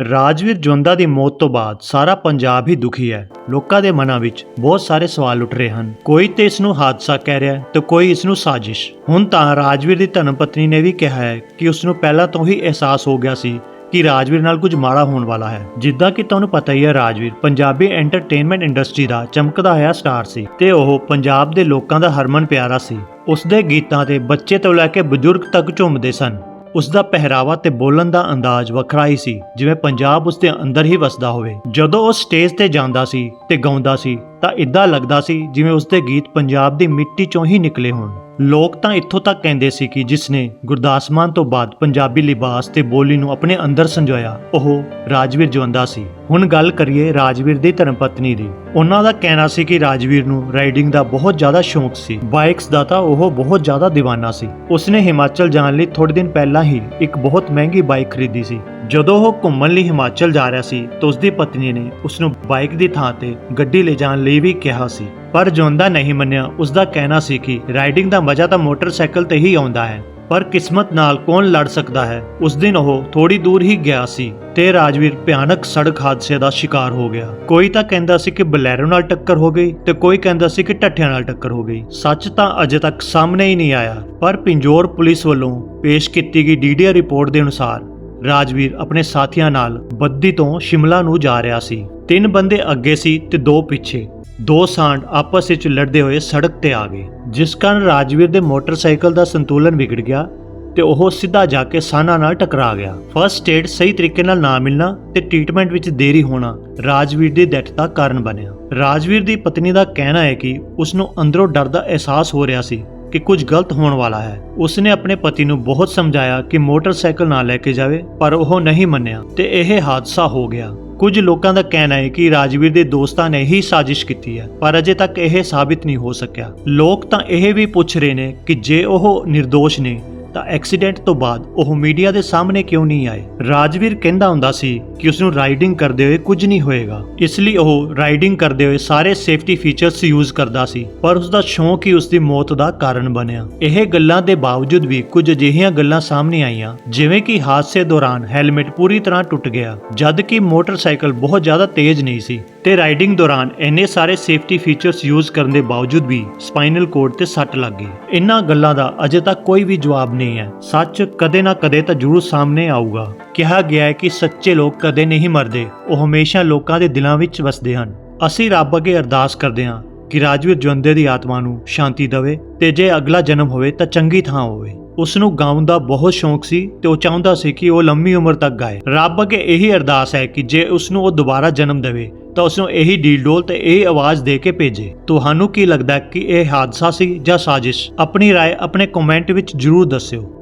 ਰਾਜਵੀਰ ਜਵੰਦਾ ਦੀ ਮੌਤ ਤੋਂ ਬਾਅਦ ਸਾਰਾ ਪੰਜਾਬ ਹੀ ਦੁਖੀ ਹੈ। ਲੋਕਾਂ ਦੇ ਮਨਾਂ ਵਿੱਚ ਬਹੁਤ ਸਾਰੇ ਸਵਾਲ ਉੱਠ ਰਹੇ ਹਨ। ਕੋਈ ਤੇ ਇਸ ਨੂੰ ਹਾਦਸਾ ਕਹਿ ਰਿਹਾ ਹੈ ਤੇ ਕੋਈ ਇਸ ਨੂੰ ਸਾਜ਼ਿਸ਼। ਹੁਣ ਤਾਂ ਰਾਜਵੀਰ ਦੀ ਧਰਮ ਪਤਨੀ ਨੇ ਵੀ ਕਿਹਾ ਹੈ ਕਿ ਉਸ ਨੂੰ ਪਹਿਲਾਂ ਤੋਂ ਹੀ ਅਹਿਸਾਸ ਹੋ ਗਿਆ ਸੀ ਕਿ ਰਾਜਵੀਰ ਨਾਲ ਕੁਝ ਮਾੜਾ ਹੋਣ ਵਾਲਾ ਹੈ। ਜਿੱਦਾਂ ਕਿ ਤੁਹਾਨੂੰ ਪਤਾ ਹੀ ਹੈ ਰਾਜਵੀਰ ਪੰਜਾਬੀ ਐਂਟਰਟੇਨਮੈਂਟ ਇੰਡਸਟਰੀ ਦਾ ਚਮਕਦਾ ਹੋਇਆ ਸਟਾਰ ਸੀ ਤੇ ਉਹ ਪੰਜਾਬ ਦੇ ਲੋਕਾਂ ਦਾ ਹਰਮਨ ਪਿਆਰਾ ਸੀ। ਉਸ ਦੇ ਗੀਤਾਂ ਤੇ ਬੱਚੇ ਤੋਂ ਲੈ ਕੇ ਬਜ਼ੁਰਗ ਤੱਕ ਝੂਮਦੇ ਸਨ। ਉਸ ਦਾ ਪਹਿਰਾਵਾ ਤੇ ਬੋਲਣ ਦਾ ਅੰਦਾਜ਼ ਵੱਖਰਾ ਹੀ ਸੀ, ਜਿਵੇਂ ਪੰਜਾਬ ਉਸ ਦੇ ਅੰਦਰ ਹੀ ਵਸਦਾ ਹੋਵੇ। ਜਦੋਂ ਉਹ ਸਟੇਜ ਤੇ ਜਾਂਦਾ ਸੀ ਤੇ ਗਾਉਂਦਾ ਸੀ, ਤਾਂ ਇਦਾਂ ਲੱਗਦਾ ਸੀ ਜਿਵੇਂ ਉਸ ਦੇ ਗੀਤ ਪੰਜਾਬ ਦੀ ਮਿੱਟੀ ਚੋਂ ਹੀ ਨਿਕਲੇ ਹੋਣ। ਲੋਕ ਤਾਂ ਇੱਥੋਂ ਤੱਕ ਕਹਿੰਦੇ ਸੀ ਕਿ ਜਿਸ ਨੇ ਗੁਰਦਾਸ ਮਾਨ ਤੋਂ ਬਾਅਦ ਪੰਜਾਬੀ ਲਿਬਾਸ ਤੇ ਬੋਲੀ ਨੂੰ ਆਪਣੇ ਅੰਦਰ ਸੰਜੋਇਆ, ਉਹ ਰਾਜਵੀਰ ਜਵੰਦਾ ਸੀ। ਹੁਣ ਗੱਲ ਕਰੀਏ ਰਾਜਵੀਰ ਦੀ ਧਰਮ ਪਤਨੀ ਦੀ। ਉਹਨਾਂ ਦਾ ਕਹਿਣਾ ਸੀ ਕਿ ਰਾਜਵੀਰ ਨੂੰ ਰਾਈਡਿੰਗ ਦਾ ਬਹੁਤ ਜ਼ਿਆਦਾ ਸ਼ੌਂਕ ਸੀ। ਬਾਈਕਸ ਦਾ ਤਾਂ ਉਹ ਬਹੁਤ ਜ਼ਿਆਦਾ دیਵਾਨਾ ਸੀ। ਉਸਨੇ ਹਿਮਾਚਲ ਜਾਣ ਲਈ ਥੋੜੇ ਦਿਨ ਪਹਿਲਾਂ ਹੀ ਇੱਕ ਬਹੁਤ ਮਹਿੰਗੀ ਬਾਈਕ ਖਰੀਦੀ ਸੀ। ਜਦੋਂ ਉਹ ਘੁੰਮਣ ਲਈ ਹਿਮਾਚਲ ਜਾ ਰਿਹਾ ਸੀ ਤਾਂ ਉਸਦੀ ਪਤਨੀ ਨੇ ਉਸ ਨੂੰ ਬਾਈਕ ਦੀ ਥਾਂ ਤੇ ਗੱਡੀ ਲੈ ਜਾਣ ਲਈ ਵੀ ਕਿਹਾ ਸੀ। ਪਰ ਜੋਂਦਾ ਨਹੀਂ ਮੰਨਿਆ ਉਸ ਦਾ ਕਹਿਣਾ ਸੀ ਕਿ ਰਾਈਡਿੰਗ ਦਾ ਮਜ਼ਾ ਤਾਂ ਮੋਟਰਸਾਈਕਲ ਤੇ ਹੀ ਆਉਂਦਾ ਹੈ, ਪਰ ਕਿਸਮਤ ਨਾਲ ਕੌਣ ਲੜ ਸਕਦਾ ਹੈ? ਉਸ ਦਿਨ ਉਹ ਥੋੜੀ ਦੂਰ ਹੀ ਗਿਆ ਸੀ ਤੇ ਰਾਜਵੀਰ ਭਿਆਨਕ ਸੜਕ ਹਾਦਸੇ ਦਾ ਸ਼ਿਕਾਰ ਹੋ ਗਿਆ। ਕੋਈ ਤਾਂ ਕਹਿੰਦਾ ਸੀ ਕਿ ਬਲੈਰੋ ਨਾਲ ਟੱਕਰ ਹੋ ਗਈ ਤੇ ਕੋਈ ਕਹਿੰਦਾ ਸੀ ਕਿ ਟੱਠਿਆਂ ਨਾਲ ਟੱਕਰ ਹੋ ਗਈ। ਸੱਚ ਤਾਂ ਅਜੇ ਤੱਕ ਸਾਹਮਣੇ ਹੀ ਨਹੀਂ ਆਇਆ, ਪਰ ਪਿੰਜੋਰ ਪੁਲਿਸ ਵੱਲੋਂ ਪੇਸ਼ ਕੀਤੀ ਗਈ ਡੀਡੀਆਰ ਰਿਪੋਰਟ ਦੇ ਅਨੁਸਾਰ ਰਾਜਵੀਰ ਆਪਣੇ ਸਾਥੀਆਂ ਨਾਲ ਬੱਦੀ ਤੋਂ ਸ਼ਿਮਲਾ ਨੂੰ ਜਾ ਰਿਹਾ ਸੀ। ਤਿੰਨ ਬੰਦੇ ਅੱਗੇ ਸੀ ਤੇ ਦੋ ਪਿੱਛੇ। ਦੋ ਸਾਂਡ ਆਪਸ ਵਿੱਚ ਲੜਦੇ ਹੋਏ ਸੜਕ ਤੇ ਆ ਗਏ, ਜਿਸ ਕਾਰਨ ਰਾਜਵੀਰ ਦੇ ਮੋਟਰਸਾਈਕਲ ਦਾ ਸੰਤੁਲਨ ਵਿਗੜ ਗਿਆ ਤੇ ਉਹ ਸਿੱਧਾ ਜਾ ਕੇ ਸਾਨਾ ਨਾਲ ਟਕਰਾ ਗਿਆ। ਫਰਸਟ ਏਡ ਸਹੀ ਤਰੀਕੇ ਨਾਲ ਨਾ ਮਿਲਣਾ ਤੇ ਟ੍ਰੀਟਮੈਂਟ ਵਿੱਚ ਦੇਰੀ ਹੋਣਾ ਰਾਜਵੀਰ ਦੀ ਡੈਥ ਦਾ ਕਾਰਨ ਬਣਿਆ। ਰਾਜਵੀਰ ਦੀ ਪਤਨੀ ਦਾ ਕਹਿਣਾ ਹੈ ਕਿ ਉਸ ਨੂੰ ਅੰਦਰੋਂ ਡਰ ਦਾ ਅਹਿਸਾਸ ਹੋ ਰਿਹਾ ਸੀ ਕਿ ਕੁਝ ਗਲਤ ਹੋਣ ਵਾਲਾ ਹੈ। ਉਸਨੇ ਆਪਣੇ ਪਤੀ ਨੂੰ ਬਹੁਤ ਸਮਝਾਇਆ ਕਿ ਮੋਟਰਸਾਈਕਲ ਨਾ ਲੈ ਕੇ ਜਾਵੇ, ਪਰ ਉਹ ਨਹੀਂ ਮੰਨਿਆ ਤੇ ਇਹ ਹਾਦਸਾ ਹੋ ਗਿਆ। ਕੁਝ ਲੋਕਾਂ ਦਾ ਕਹਿਣਾ ਹੈ ਕਿ ਰਾਜਵੀਰ ਦੇ ਦੋਸਤਾਂ ਨੇ ਹੀ ਸਾਜ਼ਿਸ਼ ਕੀਤੀ ਹੈ, ਪਰ ਅਜੇ ਤੱਕ ਇਹ ਸਾਬਿਤ ਨਹੀਂ ਹੋ ਸਕਿਆ। ਲੋਕ ਤਾਂ ਇਹ ਵੀ ਪੁੱਛ ਰਹੇ ਨੇ ਕਿ ਜੇ ਉਹ ਨਿਰਦੋਸ਼ ਨੇ ਤਾਂ ਐਕਸੀਡੈਂਟ ਤੋਂ ਬਾਅਦ ਉਹ ਮੀਡੀਆ ਦੇ ਸਾਹਮਣੇ ਕਿਉਂ ਨਹੀਂ ਆਏ? ਰਾਜਵੀਰ ਕਹਿੰਦਾ ਹੁੰਦਾ ਸੀ ਕਿ ਉਸ ਨੂੰ ਰਾਈਡਿੰਗ ਕਰਦੇ ਹੋਏ ਕੁਝ ਨਹੀਂ ਹੋਏਗਾ। ਇਸ ਲਈ ਉਹ ਰਾਈਡਿੰਗ ਕਰਦੇ ਹੋਏ ਸਾਰੇ ਸੇਫਟੀ ਫੀਚਰਸ ਯੂਜ਼ ਕਰਦਾ ਸੀ, ਪਰ ਉਸ ਦਾ ਸ਼ੌਂਕ ਹੀ ਉਸ ਦੀ ਮੌਤ ਦਾ ਕਾਰਨ ਬਣਿਆ। ਇਹ ਗੱਲਾਂ ਦੇ ਬਾਵਜੂਦ ਵੀ ਕੁਝ ਅਜਿਹੀਆਂ ਗੱਲਾਂ ਸਾਹਮਣੇ ਆਈਆਂ, ਜਿਵੇਂ ਕਿ ਹਾਦਸੇ ਦੌਰਾਨ ਹੈਲਮਟ ਪੂਰੀ ਤਰ੍ਹਾਂ ਟੁੱਟ ਗਿਆ, ਜਦ ਕਿ ਮੋਟਰਸਾਈਕਲ ਬਹੁਤ ਜ਼ਿਆਦਾ ਤੇਜ਼ ਨਹੀਂ ਸੀ, ਤੇ ਰਾਈਡਿੰਗ ਦੌਰਾਨ ਇੰਨੇ ਸਾਰੇ ਸੇਫਟੀ ਫੀਚਰਸ ਯੂਜ਼ ਕਰਨ ਦੇ ਬਾਵਜੂਦ ਵੀ ਸਪਾਈਨਲ ਕੋਡ ਤੇ ਸੱਟ ਲੱਗ ਗਈ। ਇਹਨਾਂ ਗੱਲਾਂ ਦਾ ਅਜੇ ਤੱਕ ਕੋਈ ਵੀ ਜਵਾਬ ਨਹੀਂ ਹੈ। ਸੱਚ ਕਦੇ ਨਾ ਕਦੇ ਤਾਂ ਜ਼ਰੂਰ ਸਾਹਮਣੇ ਆਊਗਾ। ਕਿਹਾ ਗਿਆ ਹੈ ਕਿ ਸੱਚੇ ਲੋਕ ਕਦੇ ਨਹੀਂ ਮਰਦੇ। ਉਹ ਹਮੇਸ਼ਾ ਲੋਕਾਂ ਦੇ ਦਿਲਾਂ ਵਿੱਚ ਵਸਦੇ ਹਨ। ਅਸੀਂ ਰੱਬ ਅੱਗੇ ਅਰਦਾਸ ਕਰਦੇ ਹਾਂ ਕਿ ਰਾਜਵੀਰ ਜਵੰਦੇ ਦੀ ਆਤਮਾ ਨੂੰ ਸ਼ਾਂਤੀ ਦੇਵੇ ਤੇ ਜੇ ਅਗਲਾ ਜਨਮ ਹੋਵੇ ਤਾਂ ਚੰਗੀ ਥਾਂ ਹੋਵੇ। ਉਸ ਨੂੰ ਗਾਉਣ ਦਾ ਬਹੁਤ ਸ਼ੌਂਕ ਸੀ ਤੇ ਉਹ ਚਾਹੁੰਦਾ ਸੀ ਕਿ ਉਹ ਲੰਮੀ ਉਮਰ ਤੱਕ ਗਾਏ ਰੱਬ ਅੱਗੇ ਇਹੀ ਅਰਦਾਸ ਹੈ ਕਿ ਜੇ ਉਸ ਨੂੰ ਉਹ ਦੁਬਾਰਾ ਜਨਮ ਦੇਵੇ ਤਾਂ ਉਸ ਨੂੰ ਇਹੀ ਡੀਲ ਡੋਲ ਤੇ ਇਹ ਆਵਾਜ਼ ਦੇ ਕੇ ਭੇਜੇ ਤੁਹਾਨੂੰ ਕੀ ਲੱਗਦਾ ਹੈ ਕਿ ਇਹ ਹਾਦਸਾ ਸੀ ਜਾਂ ਸਾਜ਼ਿਸ਼ ਆਪਣੀ رائے ਆਪਣੇ ਕਮੈਂਟ ਵਿੱਚ ਜਰੂਰ ਦੱਸਿਓ